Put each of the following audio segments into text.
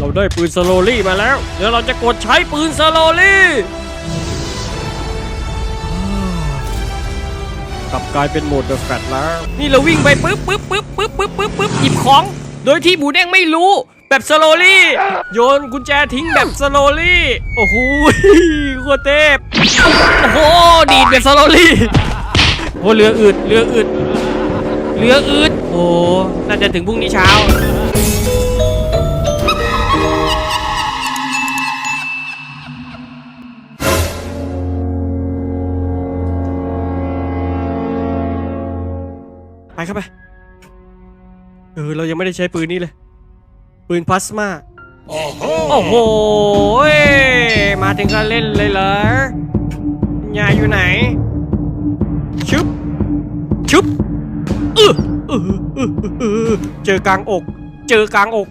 เราได้ปืนสโลลี่มาแล้ว เดี๋ยวเราจะกดใช้ปืนสโลลี่กลับกลายเป็นโหมดเดอะแฟตแล้ว นี่เราวิ่งไปปึ๊บปึ๊บปึ๊บปึ๊บปึ๊บปึ๊บปึ๊บหยิบของ โดยที่หมูแดงไม่รู้แบบสโลลี่ โยนกุญแจทิ้งแบบสโลลี่ โอ้โหโคตรเทพโอ้โหดีดแบบสโลลี่โอ้เรืออืดเรืออืดเรืออืดโอ้น่าจะถึงพรุ่งนี้เช้า ไปครับไป เออ เรายังไม่ได้ใช้ปืนนี้เลย ปืนพลาสมา โอ้โหยมาถึงก็เล่นเลยเหรอยายอยู่ไหน ชึบ ชึบเออเออเออเออเจอกลางอก เจอกลางอก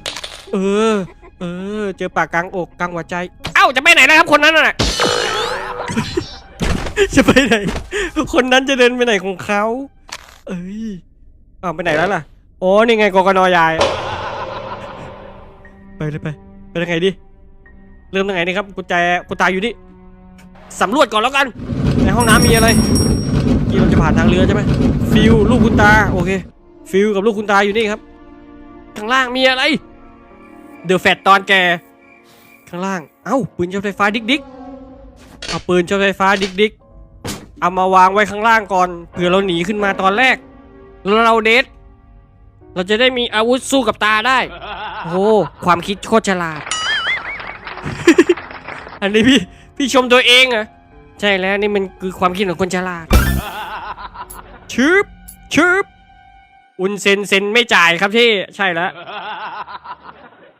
เออ เออ เจอปากกลางอกกลางหัวใจ เอ้า จะไปไหนนะครับคนนั้นน่ะ จะไปไหน คนนั้นจะเดินไปไหนของเขา เอ้ย อ้าวไปไหนแล้วล่ะ โอ้นี่ไงกกนยาย ไปเลยไปไปทางไหนดี เริ่มทางไหนดีครับกุญแจกุญตาอยู่นี่สำรวจก่อนแล้วกัน ในห้องน้ำมีอะไรที่เราจะผ่านทางเรือใช่ไหมฟิวลูกคุณตาโอเค ฟิวกับลูกคุณตาอยู่นี่ครับ ข้างล่างมีอะไร เดอะแฟตตอนแก ข้างล่าง เอ้าปืนช็อตไฟฟ้าดิกดิกเอาปืนช็อตไฟฟ้าดิกดิกเอามาวางไว้ข้างล่างก่อนเผื่อเราหนีขึ้นมาตอนแรกแล้ว เราเดทเราจะได้มีอาวุธสู้กับตาได้ โอ้โหความคิดโคตรฉลาด อันนี้พี่พี่ชมตัวเองเหรอะใช่แล้วนี่มันคือความคิดของคนฉลาดชึบชึบอุนเซนเซนไม่จ่ายครับที่ใช่แล้ว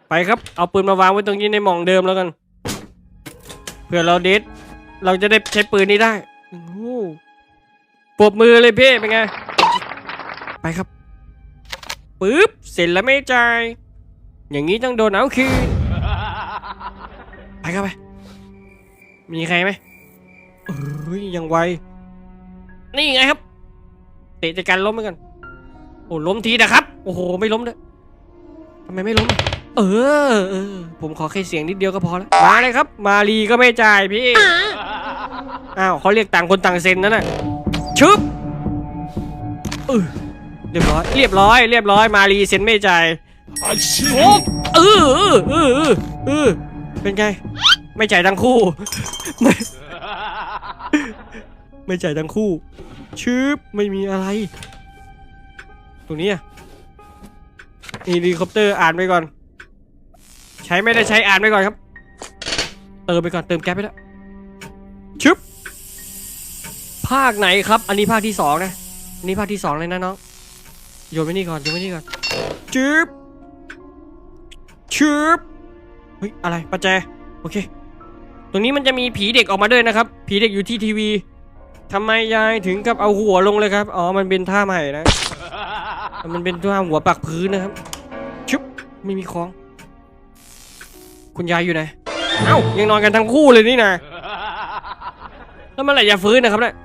ไปครับ เอาปืนมาวางไว้ตรงนี้ในหม่องเดิมแล้วกันเพื่อเราเดทเราจะได้ใช้ปืนนี้ได้โอ้โหปรบมือเลยพี่เป็นไง ไปครับปึ๊บเสร็จแล้วไม่จ่ายอย่างนี้ต้องโดนเอาคืนไปครับไป มีใครไหมเอ้ยยังไว นี่ไงครับ เตะจัดการล้มไปก่อนโอ้ล้มทีนะครับ โอ้โหไม่ล้มเลยทำไมไม่ล้มอะเออเออผมขอแค่เสียงนิดเดียวก็พอแล้วมาเลยครับ มาลีก็ไม่จ่ายพี่อ้าวเขาเรียกต่างคนต่างเซ็นนั่นน่ะชึบเออ เรียบร้อย เรียบร้อย เรียบร้อย มาลีเซ็นไม่จ่าย I see โอ้เออเออเออเออเออเป็นไง ไม่จ่ายทั้งคู่ ไม่ไม่จ่ายทั้งคู่ ชืบไม่มีอะไร ตรงนี้อะนี่เฮลิคอปเตอร์อ่านไปก่อน ใช้ไม่ได้ใช้อ่านไปก่อนครับ เติมไปก่อนเติมแก๊สไปแล้วชึบภาคไหนครับ อันนี้ภาคที่สองนะ อันนี้ภาคที่สองเลยนะน้อง โยนไปนี่ก่อนโยนไปนี่ก่อนจึ๊บชืบเฮ้ยอะไรประแจโอเค ตรงนี้มันจะมีผีเด็กออกมาด้วยนะครับ ผีเด็กอยู่ที่ทีวีทำไมยายถึงกับเอาหัวลงเลยครับอ๋อมันเป็นท่าใหม่นะ มันเป็นท่าหัวปักพื้นนะครับชึบไม่มีของ คุณยายอยู่ไหนเอ้ายังนอนกันทั้งคู่เลยนี่นะแล้วมื่อไหร่จะฟื้นนะครับเนี่ย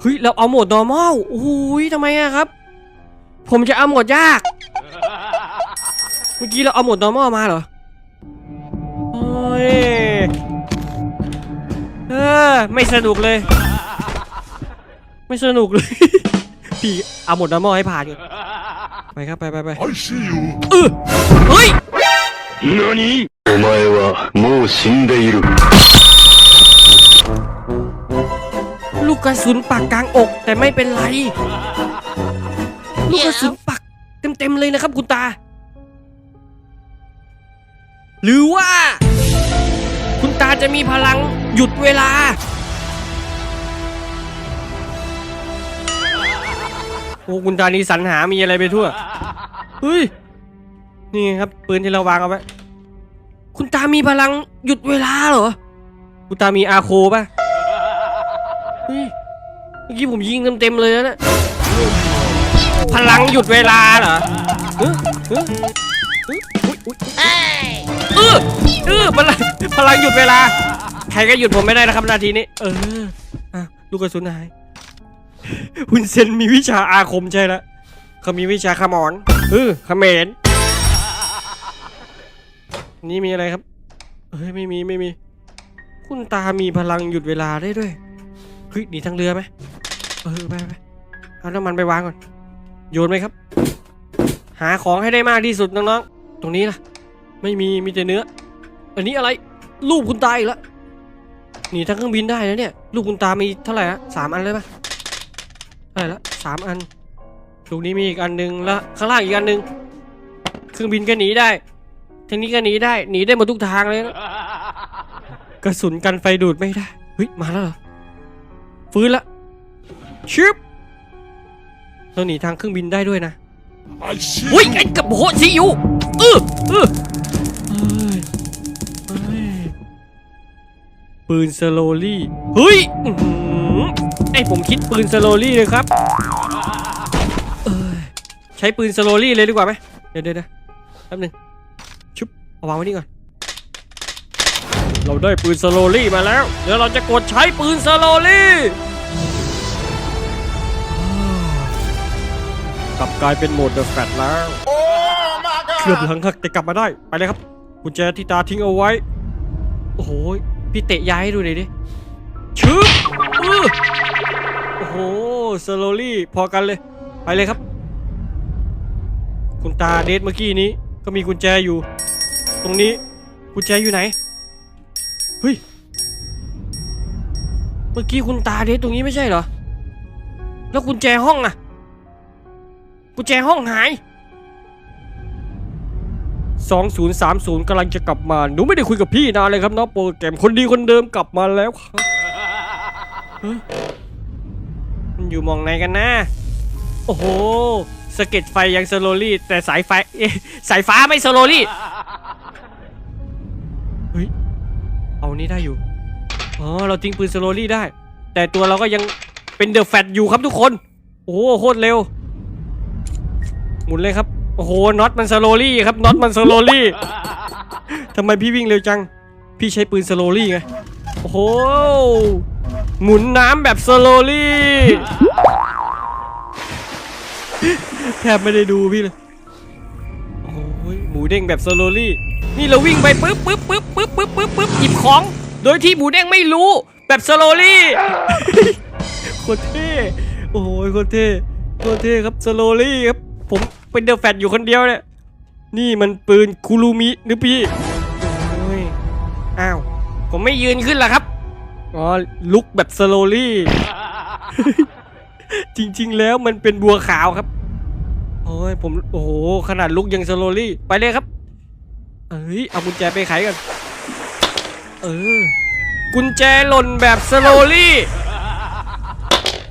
เฮ้ยเราเอาโหมด normal โอ้ยทำไมอะครับ ผมจะเอาโหมดยาก เมื่อกี้เราเอาโหมด normal มาเหรอ โอ้ย เออ ไม่สนุกเลย ไม่สนุกเลย พี่เอาโหมด normal ให้ผ่านก่อนไปครับ ไปไปไป I see you เออเฮ้ย 何お前はもう死んでいる。 ลูกกระสุนปักกลางอก แต่ไม่เป็นไร ลูกกระสุนปักเต็มๆเลยนะครับคุณตา หรือว่า คุณตาจะมีพลังหยุดเวลา โอ้คุณตานี่สรรหามีอะไรไปทั่วเฮ้ยนี่ไงครับปืนที่เราวางเอาไว้คุณตามีพลังหยุดเวลาเหรอ คุณตามีอาโคป่ะ เฮ้ย เมื่อกี้ผมยิงเต็มๆเลยนะเนี่ย พลังหยุดเวลาเหรอเออเออเอออุ๊ยเออเออพลังพลังหยุดเวลา ใครก็หยุดผมไม่ได้นะครับนาทีนี้ เอออะลูกกระสุนหายคุณเซนมีวิชาอาคมใช่แล้วเขามีวิชาขมอนเออเขมรนี่มีอะไรครับเฮ้ยไม่มีไม่มี คุณตามีพลังหยุดเวลาได้ด้วยเฮ้ยหนีทางเรือไหมเออไปไปเอาน้ำมันไปวางก่อน โยนไหมครับ หาของให้ได้มากที่สุดน้องๆ ตรงนี้ล่ะไม่มีมีแต่เนื้อ อันนี้อะไร รูปคุณตาอีกแล้วหนีทางเครื่องบินได้นะเนี่ย รูปคุณตามีเท่าไหร่ละสามอันเลยปะเท่าไหร่ละสามอันตรงนี้มีอีกอันหนึงแล้วข้างล่างอีกอันหนึงเครื่องบินก็หนีได้ทางนี้ก็หนีได้หนีได้หมดทุกทางเลยนะกระสุนกันไฟดูดไม่ได้เฮ้ยมาแล้วเหรอฟื้นละชึบ เราหนีทางเครื่องบินได้ด้วยนะเฮ้ยไอ้กับโหซีอยู่เออเออเอ้ยเอ้ยปืนสโลลี่เฮ้ยอื้อหือไอ้ผมคิดปืนสโลลี่เลยครับเอ้ยใช้ปืนสโลลี่เลยดีกว่าไหมเดี๋ยวเดี๋ยวเดี๋ยวแป๊บหนึงชุบเอาวางไว้นี่ก่อนเราได้ปืนสโลลี่มาแล้ว เดี๋ยวเราจะกดใช้ปืนสโลลี่ กลับกลายเป็นโหมดเดอะแฟตแล้วเกือบหลังหักแต่กลับมาได้ไปเลยครับกุญแจที่ตาทิ้งเอาไว้ โอ้โหพี่เตะยายให้ดูหน่อยดิชึบอื้อโอ้โหสโลลี่พอกันเลย ไปเลยครับ คุณตาเดทเมื่อกี้นี้ ก็มีกุญแจอยู่ ตรงนี้กุญแจอยู่ไหนเฮ้ยเมื่อกี้คุณตาเดทตรงนี้ไม่ใช่เหรอ แล้วกุญแจห้องอะ กุญแจห้องหาย 2030กำลังจะกลับมา หนูไม่ได้คุยกับพี่นานเลยครับน้องโปรแกรมคนดีคนเดิมกลับมาแล้วครับมันอยู่มองไหนกันนะ โอ้โหสเก็ดไฟยังสโลลี่ แต่สายไฟสายฟ้าไม่สโลลี่เฮ้ยเอานี้ได้อยู่อ๋อเราทิ้งปืนสโลลี่ได้ แต่ตัวเราก็ยังเป็นเดอะแฟตอยู่ครับทุกคน โอ้โหโคตรเร็ว หมุนเลยครับ โอ้โห น็อตมันสโลลี่ครับ น็อตมันสโลลี่ทำไมพี่วิ่งเร็วจัง พี่ใช้ปืนสโลลี่ไง โอ้โห หมุนน้ำแบบสโลลี่แทบไม่ได้ดูพี่เลย โอ้ยหมูเด้งแบบสโลลี่ นี่เราวิ่งไปปึ๊บปึ๊บปึ๊บปึ๊บปึ๊บปึ๊บปึ๊บหยิบของ โดยที่หมูเด้งไม่รู้แบบสโลลี่โคตรเท่ โอ้ยโคตรเท่โคตรเท่ครับสโลลี่ครับ ผมเป็นเดอะแฟตอยู่คนเดียวเนี่ย นี่มันปืนคูลูมิหรือพี่โอ้ยอ้าว ผมไม่ยืนขึ้นละครับ อ๋อ ลุกแบบสโลลี่ จริงๆ แล้วมันเป็นบัวขาวครับ โอ้ย ผม โอ้โห ขนาดลุกยังสโลลี่ ไปเลยครับ เอ้ย เอากุญแจไปไขกัน เออ กุญแจหล่นแบบสโลลี่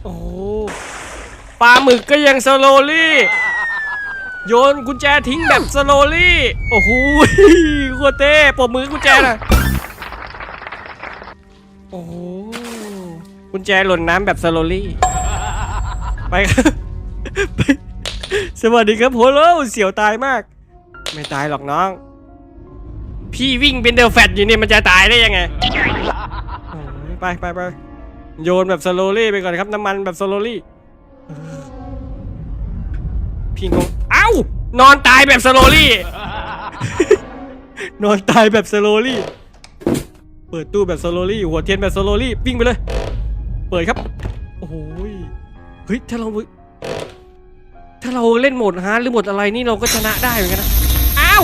โอ้โหปลาหมึกก็ยังสโลลี่ โยนกุญแจทิ้งแบบสโลลี่ โอ้โหโคตรเต้ปรบมือกุญแจหน่อยโอ้โหกุญแจหล่นน้ำแบบสโลลี่ ไปครับไปสวัสดีครับโฮโลเสียวตายมาก ไม่ตายหรอกน้อง พี่วิ่งเป็นเดลแฟตอยู่นี่มันจะตายได้ยังไง ไปไปไปโยนแบบสโลลี่ไปก่อนครับน้ำมันแบบสโลลี่ พี่งง อ้านอนตายแบบสโลลี่ นอนตายแบบสโลลี่ เปิดตู้แบบสโลลี่หัวเทียนแบบสโลลี่วิ่งไปเลย เปิดครับ โอ้โหยเฮ้ยถ้าเรา ถ้าเราเล่นโหมดฮาร์ดหรือโหมดอะไรนี่เราก็ชนะได้เหมือนกันนะอ้าว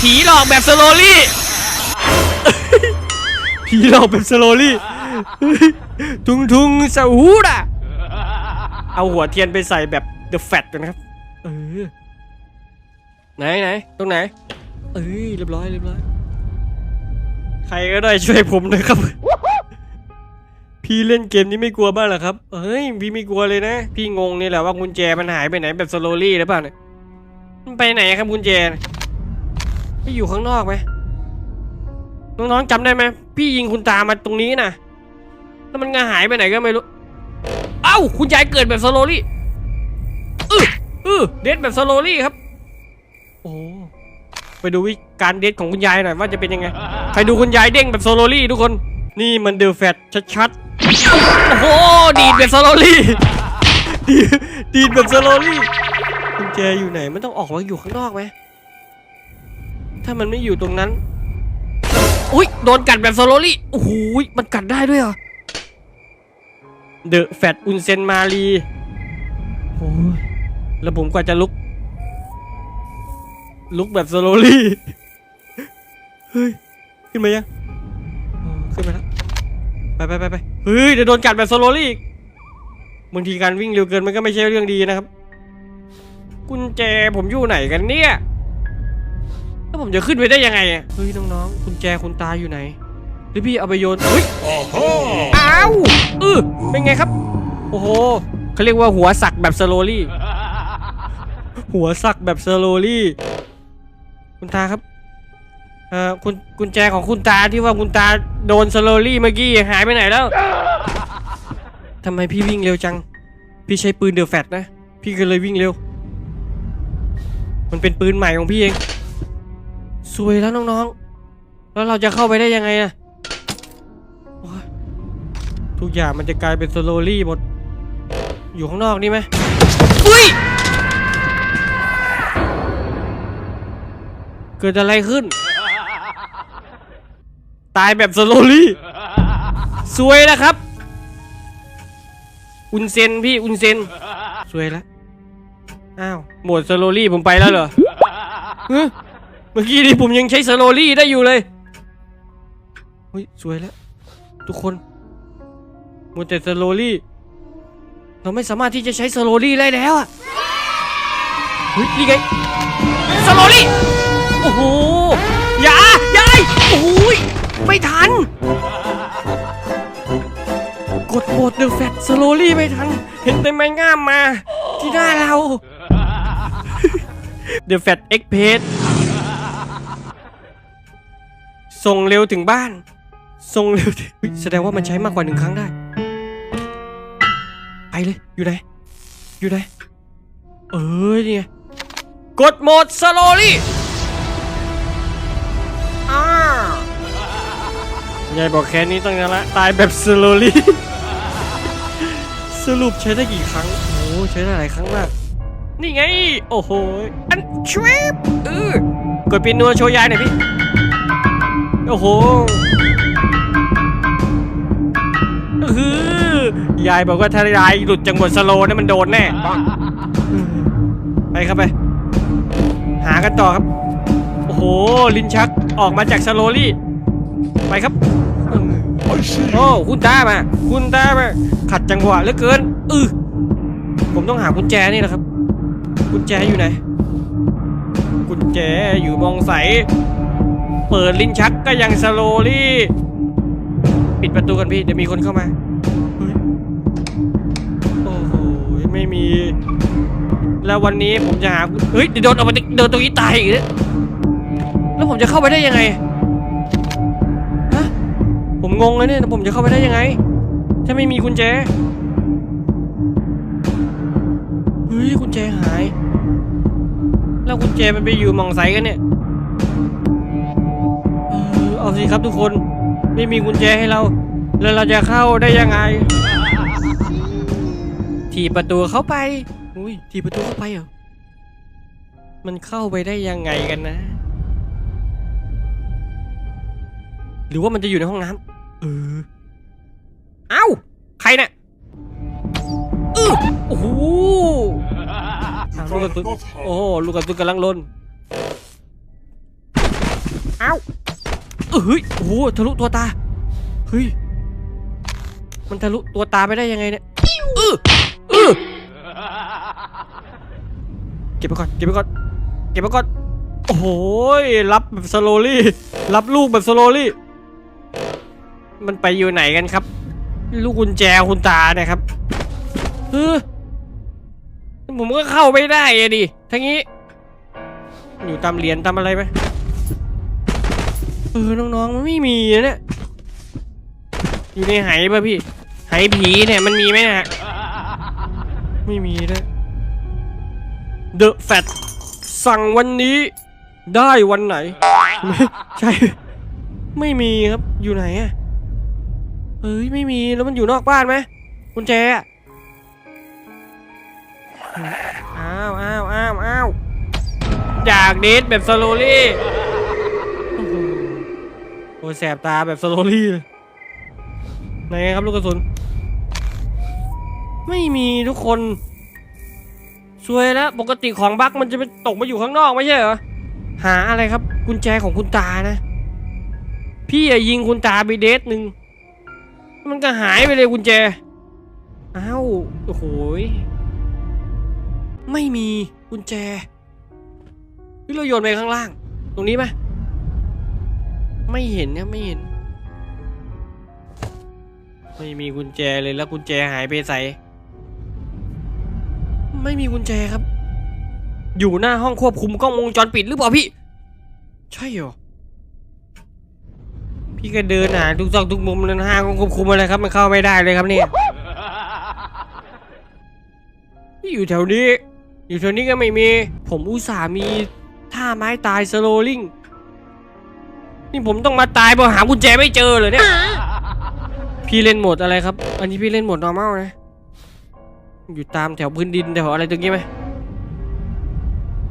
ผีหลอกแบบสโลลี่ผีหลอกแบบสโลลี่ทุงทุงสะหูดะเอาหัวเทียนไปใส่แบบเดอะแฟตกันนะครับ เออ ไหนไหนตรงไหน เอ้ยเรียบร้อยเรียบร้อย ใครก็ได้ช่วยผมหน่อยครับ พี่เล่นเกมนี้ไม่กลัวบ้างเหรอครับเฮ้ยพี่ไม่กลัวเลยนะ พี่งงนี่แหละว่ากุญแจมันหายไปไหนแบบสโลลี่หรือเปล่าเนี่ยมันไปไหนครับกุญแจน่ะไปอยู่ข้างนอกไหมน้องๆจำได้ไหมพี่ยิงคุณตามาตรงนี้นะแล้วมันก็หายไปไหนก็ไม่รู้ เอ้า คุณยายเกิดแบบสโลลี่เออ เออเดทแบบสโลลี่ครับ โอ้ไปดูวิการเดทของคุณยายหน่อยว่าจะเป็นยังไง ใครดูคุณยายเด้งแบบโซโลลี่ทุกคน นี่มันเดือะแฟตชัดๆ โอ้โห ดีดแบบโซโลลี่ ดีดีดแบบโซโลลี่กุญแจอยู่ไหน มันต้องออกมาอยู่ข้างนอกไหม ถ้ามันไม่อยู่ตรงนั้น อุ้ยโดนกัดแบบสโลลี่โอ้โหยมันกัดได้ด้วยเหรอเดอะแฟตอุนเซนมารีโอ้ย แล้วผมกว่าจะลุก ลุกแบบสโลลี่ เฮ้ย ขึ้นมายังอ๋อขึ้นมาแล้วไปไปไปไปเฮ้ยเดี๋ยวโดนกัดแบบสโลลี่อีกบางทีการวิ่งเร็วเกินมันก็ไม่ใช่เรื่องดีนะครับ กุญแจผมอยู่ไหนกันเนี่ย แล้วผมจะขึ้นไปได้ยังไงอะเฮ้ยน้องๆกุญแจคุณตาอยู่ไหนหรือพี่เอาไปโยนเฮ้ยอ้าวเออเป็นไงครับ โอ้โหเขาเรียกว่าหัวสักแบบสโลลี่ หัวสักแบบสโลลี่ คุณตาครับเอ่อคุณกุญแจของคุณตาที่ว่าคุณตาโดนสโลลี่เมื่อกี้หายไปไหนแล้วทำไมพี่วิ่งเร็วจัง พี่ใช้ปืนเดอะแฟตนะ พี่ก็เลยวิ่งเร็ว มันเป็นปืนใหม่ของพี่เอง สวยแล้วน้องๆ แล้วเราจะเข้าไปได้ยังไงอะทุกอย่างมันจะกลายเป็นสโลลี่หมด อยู่ข้างนอกนี่ไหมอุ้ย กิดอะไรขึ้น ตายแบบสโลลี่สวยแล้วครับ อุนเซนพี่อุนเซนสวยแล้วอ้าวหมดสโลลี่ผมไปแล้วเหรอเมื่อกี้นี่ผมยังใช้สโลลี่ได้อยู่เลยเฮ้ยสวยแล้ว ทุกคนหมดแต่สโลลี่เราไม่สามารถที่จะใช้สโลลี่ได้แล้วอะเฮ้ยนี่ไงสโลลี่ โอ้โห อย่าอย่าโอ้ย ไม่ทัน กดโหมดเดอะแฟตสโลลี่ไม่ทัน เห็นแต่แมงง่ามมา ที่หน้าเราเดอะแฟตเอ็กเพสส่งเร็วถึงบ้าน ส่งเร็วแสดงว่ามันใช้มากกว่าหนึ่งครั้งได้ ไปเลย อยู่ไหน อยู่ไหน เอ้ยนี่ไง กดโหมดสโลลี่ ยายบอกแค่นี้ต้องนั้นละตายแบบสโลลี่สรุปใช้ได้กี่ครั้ง โอ้ใช้ได้หลายครั้งมาก นี่ไง โอ้โห อันชวิปเออกดปีนัวโชว์ยายหน่อยพี่ โอ้โหเออยายบอกว่าถ้ายายหลุดจากหวดสโลนี่มันโดนแน่ ไปครับไป หากันต่อครับ โอ้โห ลินชักออกมาจากสโลลี่ ไปครับ โอ้คุณตามาคุณตามาขัดจังหวะเหลือเกินอือผมต้องหากุญแจนี่นะครับ กุญแจอยู่ไหน กุญแจอยู่มองใส เปิดลิ้นชักก็ยังสโลลี่ ปิดประตูกันพี่เดี๋ยวมีคนเข้ามาเฮ้ยโอ้โหไม่มี แล้ววันนี้ผมจะหาเฮ้ยเดี๋ยวโดนเอาไปเดินตรงนี้ตายอีกแล้วแล้วผมจะเข้าไปได้ยังไง งงเลยเนี่ยผมจะเข้าไปได้ยังไง ถ้าไม่มีกุญแจ เฮ้ยกุญแจหาย แล้วกุญแจมันไปอยู่มองใสกันเนี่ยเออเอาสิครับทุกคน ไม่มีกุญแจให้เรา แล้วเราจะเข้าได้ยังไงถีบประตูเข้าไปอุ้ยถีบประตูเข้าไปเหรอ มันเข้าไปได้ยังไงกันนะหรือว่ามันจะอยู่ในห้องน้ำ เออ เอ้า ใครเนี่ยอื้อโอ้โหอ้าวลูกกระตุ้นโอ้โหลูกกระตุ้นกำลังลนเอ้าเออเฮ้ยโอ้โหทะลุตัวตา เฮ้ย มันทะลุตัวตาไปได้ยังไงเนี่ยเออเออเก็บไปก่อน เก็บไปก่อน เก็บไปก่อน โอ้โหรับแบบสโลลี่ รับลูกแบบสโลลี่ มันไปอยู่ไหนกันครับ ลูกกุญแจคุณตาเนี่ยครับเออผมก็เข้าไม่ได้อะดิทั้งนี้ อยู่ตามเหรียญตามอะไรไหมเออน้องๆมันไม่มีนะเนี่ยอยู่ในไหป่ะพี่ไหผีเนี่ยมันมีไหมฮะไม่มีนะ The Fat สั่งวันนี้ได้วันไหน ใช่ ไม่มีครับอยู่ไหนอะ เฮ้ยไม่มีแล้วมันอยู่นอกบ้านไหมกุญแจอ้าวอ้าวอ้าวอ้าวอยากเดทแบบสโลลี่โอ้ยแสบตาแบบสโลลี่ไหนครับลูกกระสุน ไม่มีทุกคนสวยแล้วปกติของบั๊กมันจะไปตกมาอยู่ข้างนอกไม่ใช่เหรอหาอะไรครับ กุญแจของคุณตานะ พี่อะยิงคุณตาไปเดทหนึ่ง มันก็หายไปเลยกุญแจ อ้าว โอ้โหยไม่มีกุญแจพี่เราโยนไปข้างล่าง ตรงนี้ไหมไม่เห็นนี่ยไม่เห็น ไม่มีกุญแจเลยแล้วกุญแจหายไปใส่ไม่มีกุญแจครับ อยู่หน้าห้องควบคุมกล้องวงจรปิดหรือเปล่าพี่ ใช่เหรอ พี่ก็เดินหาทุกซอกทุกมุมเลยนะห้างควบคุมอะไรครับ มันเข้าไม่ได้เลยครับเนี่ยพี่อยู่แถวนี้ อยู่แถวนี้ก็ไม่มี ผมอุตส่าห์มีท่าไม้ตายสโลลิงนี่ผมต้องมาตายเพราะหากุญแจไม่เจอเลยเนี่ย พี่เล่นโหมดอะไรครับ อันนี้พี่เล่นโหมด normal นะ อยู่ตามแถวพื้นดินแถวอะไรตรงนี้ไหม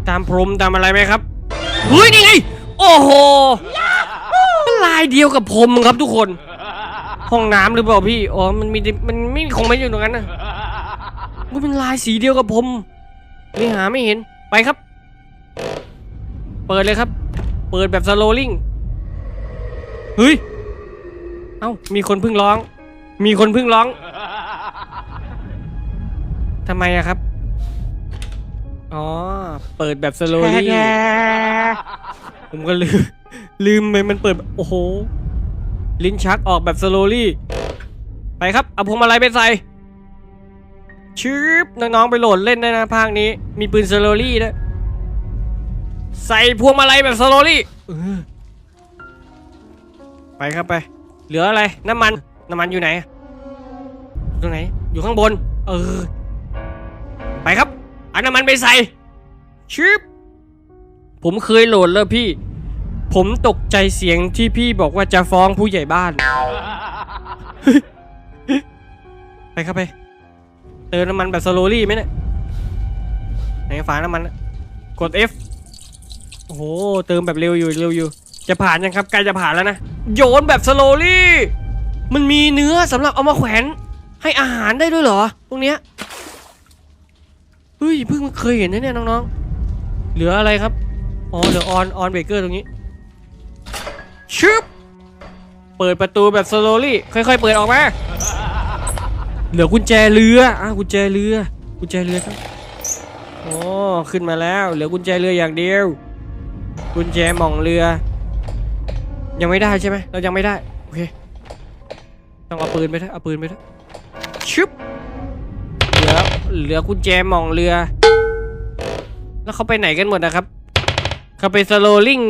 ตามพรมตามอะไรไหมครับ เฮ้ยนี่ไง โอ้โห ลายเดียวกับผมครับทุกคน ห้องน้ำหรือเปล่าพี่ อ๋อ มันมี มันไม่คงไม่อยู่ตรงนั้นนะมันเป็นลายสีเดียวกับผมนี่หาไม่เห็น ไปครับ เปิดเลยครับ เปิดแบบสโลลิงเฮ้ย เอ้า มีคนเพิ่งร้อง มีคนเพิ่งร้อง ทำไมอะครับ อ๋อ เปิดแบบสโลลี่ผมก็ลืม ลืมไปมันเปิดแบบโอ้โห ลิ้นชักออกแบบสโลลี่ ไปครับ เอาพวงมาลัยไปใส่ชืบน้องๆไปโหลดเล่นได้นะภาคนี้ มีปืนสโลลี่ด้วยใส่พวงมาลัยแบบสโลลี่ไปครับไป เหลืออะไร น้ำมัน น้ำมันอยู่ไหน ตรงไหน อยู่ข้างบน เออ ไปครับ เอาน้ำมันไปใส่ชืบผมเคยโหลดแล้วพี่ ผมตกใจเสียงที่พี่บอกว่าจะฟ้องผู้ใหญ่บ้าน ไปครับไป เติมน้ำมันแบบสโลลี่ไหมเนี่ยไหนฝาน้ำมันน่ะกด F โอ้โห เติมแบบเร็วอยู่เร็วอยู่ จะผ่านยังครับใกล้จะผ่านแล้วนะ โยนแบบสโลลี่ มันมีเนื้อสำหรับเอามาแขวนให้อาหารได้ด้วยเหรอตรงเนี้ยเฮ้ยเพิ่งเคยเห็นนะเนี่ยน้องๆ เหลืออะไรครับ อ๋อเหลือออนออนเบเกอร์ตรงนี้ ชึบเปิดประตูแบบสโลลี่ค่อยๆ เปิดออกมา เหลือกุญแจเรืออะกุญแจเรือ กุญแจเรือครับโอ้ขึ้นมาแล้ว เหลือกุญแจเรืออย่างเดียว กุญแจหม่องเรือ ยังไม่ได้ใช่ไหมเรายังไม่ได้โอเคต้องเอาปืนไปด้วยเอาปืนไปด้วยชึบเหลือเหลือกุญแจหมองเรือ แล้วเขาไปไหนกันหมดนะครับเขาไปสโลลิง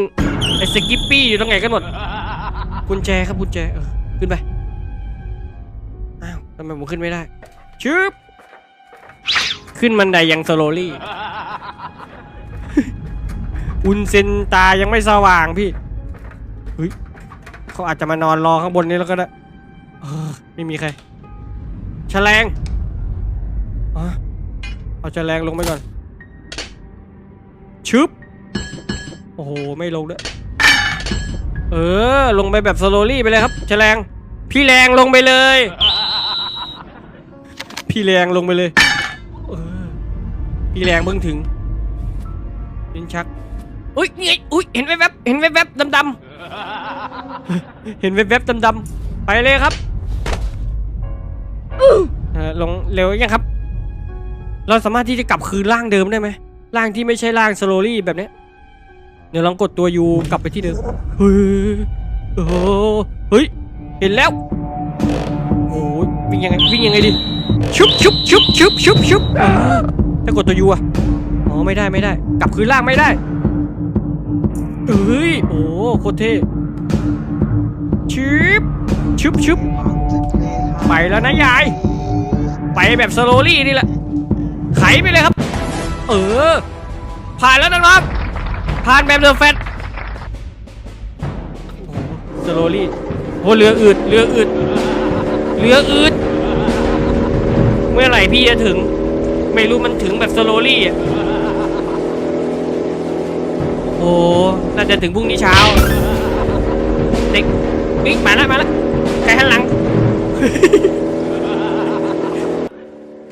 อ้สกิปปี้อยู่ตรงไหนกันหมดกุญแจครับกุญแจเออขึ้นไปอ้าวทำไมผมขึ้นไม่ได้ชึบขึ้นบันไดยังสโลลี่ อุนเซนตายังไม่สว่างพี่เฮ้ยเขาอาจจะมานอนรอข้างบนนี้แล้วก็ได้เออไม่มีใครแฉลงอเอาแฉลงลงไปก่อนชึบโอ้โห ไม่ลงด้วย เออ ลงไปแบบสโลลี่ไปเลยครับแฉลง พี่แรงลงไปเลย พี่แรงลงไปเลยเออพี่แรงเพิ่งถึงลิ้นชัก อุ้ยนี่ไงอุ้ยเห็นแวบๆเห็นแวบๆดำๆเห็นแวบๆดำๆไปเลยครับเออลงเร็วยังครับ เราสามารถที่จะกลับคืนร่างเดิมได้ไหมร่างที่ไม่ใช่ร่างสโลลี่แบบเนี้ย เดี๋ยวลองกดตัวยูกลับไปที่เดิมเฮ้ยโอ้เฮ้ย เห็นแล้วโอ้วิ่งยังไงวิ่งยังไงดีชุบชุบชุบชุบชุบชุบถ้ากดตัวยูอะอ๋อไม่ได้ไม่ได้ กลับคืนร่างไม่ได้เอ้ยโอ้โคตรเท่ชุบชุบชุบไปแล้วนะยาย ไปแบบสโลลี่นี่แหละไขไปเลยครับ เออ ผ่านแล้วน้องๆ ผ่านแบบเดอะแฟตสโลลี่โอ้เรืออืดเรืออืดเรืออืดเมื่อไหร่พี่จะถึง ไม่รู้มันถึงแบบสโลลี่อะโอ้น่าจะถึงพรุ่งนี้เช้า เด็กวิ่งมาแล้วมาแล้วใครหันหลัง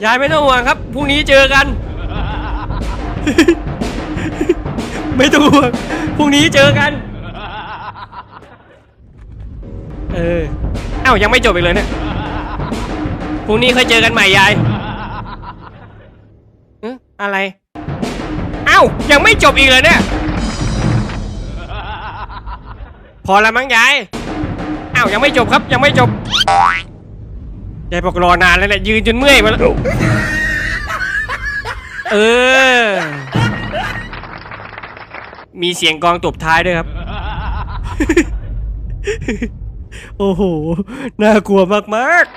ยายไม่ต้องห่วงครับพรุ่งนี้เจอกัน ไม่ต้องห่วงพรุ่งนี้เจอกัน เออเอ้ายังไม่จบอีกเลยเนี่ยพรุ่งนี้ค่อยเจอกันใหม่ยายเอ๊ะอะไรเอ้ายังไม่จบอีกเลยเนี่ยพอแล้วมั้งยายเอ้ายังไม่จบครับยังไม่จบยายบอกรอนานแล้วแหละยืนจนเมื่อยมาแล้วเออ มีเสียงกองตบท้ายด้วยครับ โอ้โห น่ากลัวมากๆ